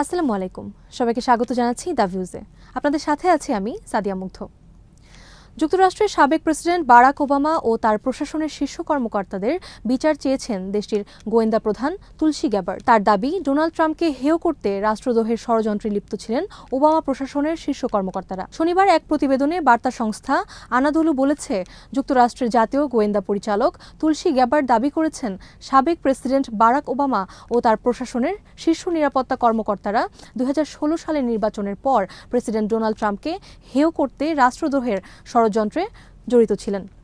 আসসালামু আলাইকুম। সবাইকে স্বাগত জানাচ্ছি দ্য ভিউজে। আপনাদের সাথে আছি আমি সাদিয়া মুগ্ধ। যুক্তরাষ্ট্রের সাবেক প্রেসিডেন্ট বারাক ওবামা ও তার প্রশাসনের শীর্ষ কর্মকর্তাদের বিচার চেয়েছেন দেশটির গোয়েন্দা প্রধান তুলসী গ্যাবার। তার দাবি, ডোনাল্ড ট্রাম্পকে হেয় করতে রাষ্ট্রদ্রোহের ষড়যন্ত্রে লিপ্ত ছিলেন ওবামা প্রশাসনের শীর্ষ কর্মকর্তারা। শনিবার এক প্রতিবেদনে বার্তা সংস্থা আনাদুলু বলেছে, যুক্তরাষ্ট্রের জাতীয় গোয়েন্দা পরিচালক তুলসী গ্যাবার দাবি করেছেন, সাবেক প্রেসিডেন্ট বারাক ওবামা ও তার প্রশাসনের শীর্ষ নিরাপত্তা কর্মকর্তারা দুই হাজার ষোলো সালের নির্বাচনের পর প্রেসিডেন্ট ডোনাল্ড ট্রাম্পকে হেয় করতে রাষ্ট্রদ্রোহের জড়িত ছিলেন।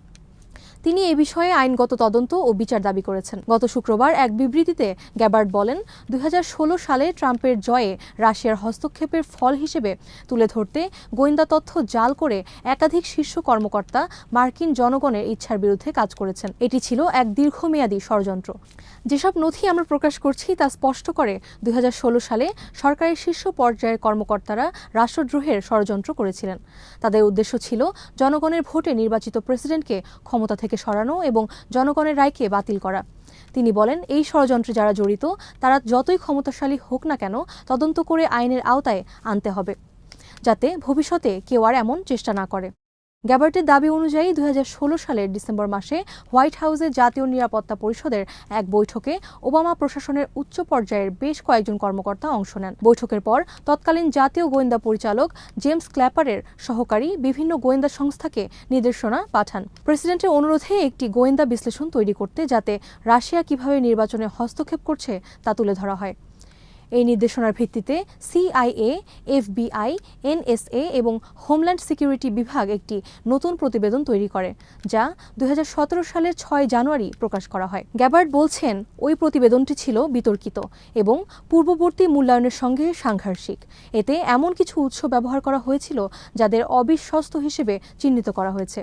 তিনি এ বিষয়ে আইনগত তদন্ত ও বিচার দাবি করেছেন। গত শুক্রবার এক বিবৃতিতে গ্যাবার্ড বলেন, দুই হাজার ষোলো সালে ট্রাম্পের জয়ে রাশিয়ার হস্তক্ষেপের ফল হিসেবে তুলে ধরতে গোয়েন্দা তথ্য জাল করে একাধিক শীর্ষ কর্মকর্তা মার্কিন জনগণের ইচ্ছার বিরুদ্ধে কাজ করেছেন। এটি ছিল এক দীর্ঘমেয়াদী ষড়যন্ত্র। যেসব নথি আমরা প্রকাশ করছি তা স্পষ্ট করে দুই হাজার ষোলো সালে সরকারের শীর্ষ পর্যায়ের কর্মকর্তারা রাষ্ট্রদ্রোহের ষড়যন্ত্র করেছিলেন। তাদের উদ্দেশ্য ছিল জনগণের ভোটে নির্বাচিত প্রেসিডেন্টকে ক্ষমতা থেকে সরানো এবং জনগণের রায়কে বাতিল করা। তিনি বলেন, এই ষড়যন্ত্রে যারা জড়িত, তারা যতই ক্ষমতাশালী হোক না কেন তদন্ত করে আইনের আওতায় আনতে হবে, যাতে ভবিষ্যতে কেউ আর এমন চেষ্টা না করে। গ্যাবার্টের দাবি অনুযায়ী দু হাজার ষোলো সালের ডিসেম্বর মাসে হোয়াইট হাউসে জাতীয় নিরাপত্তা পরিষদের এক বৈঠকে ওবামা প্রশাসনের উচ্চ পর্যায়ের বেশ কয়েকজন কর্মকর্তা অংশ নেন। বৈঠকের পর তৎকালীন জাতীয় গোয়েন্দা পরিচালক জেমস ক্ল্যাপারের সহকারী বিভিন্ন গোয়েন্দা সংস্থাকে নির্দেশনা পাঠান। প্রেসিডেন্টের অনুরোধে একটি গোয়েন্দা বিশ্লেষণ তৈরি করতে যাতে রাশিয়া কীভাবে নির্বাচনে হস্তক্ষেপ করছে তা তুলে ধরা হয়। এই নির্দেশনার ভিত্তিতে সিআইএ, এফবিআই, এনএসএ এবং হোমল্যান্ড সিকিউরিটি বিভাগ একটি নতুন প্রতিবেদন তৈরি করে, যা দু হাজার সতেরো সালের ছয় জানুয়ারি প্রকাশ করা হয়। গ্যাবার্ড বলছেন, ওই প্রতিবেদনটি ছিল বিতর্কিত এবং পূর্ববর্তী মূল্যায়নের সঙ্গে সাংঘর্ষিক। এতে এমন কিছু উৎস ব্যবহার করা হয়েছিল, যাদের অবিশ্বস্ত হিসেবে চিহ্নিত করা হয়েছে।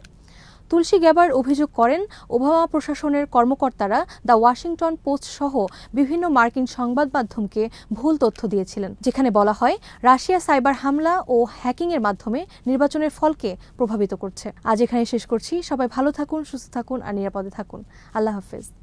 তুলসী গ্যাবার অভিযোগ করেন ওবামা প্রশাসনের কর্মকর্তারা দ্য ওয়াশিংটন পোস্ট সহ বিভিন্ন মার্কিন সংবাদ মাধ্যমকে ভুল তথ্য দিয়েছিলেন, যেখানে বলা হয় রাশিয়া সাইবার হামলা ও হ্যাকিংয়ের মাধ্যমে নির্বাচনের ফলকে প্রভাবিত করছে। আজ এখানে শেষ করছি। সবাই ভালো থাকুন, সুস্থ থাকুন আর নিরাপদে থাকুন। আল্লাহ হাফেজ।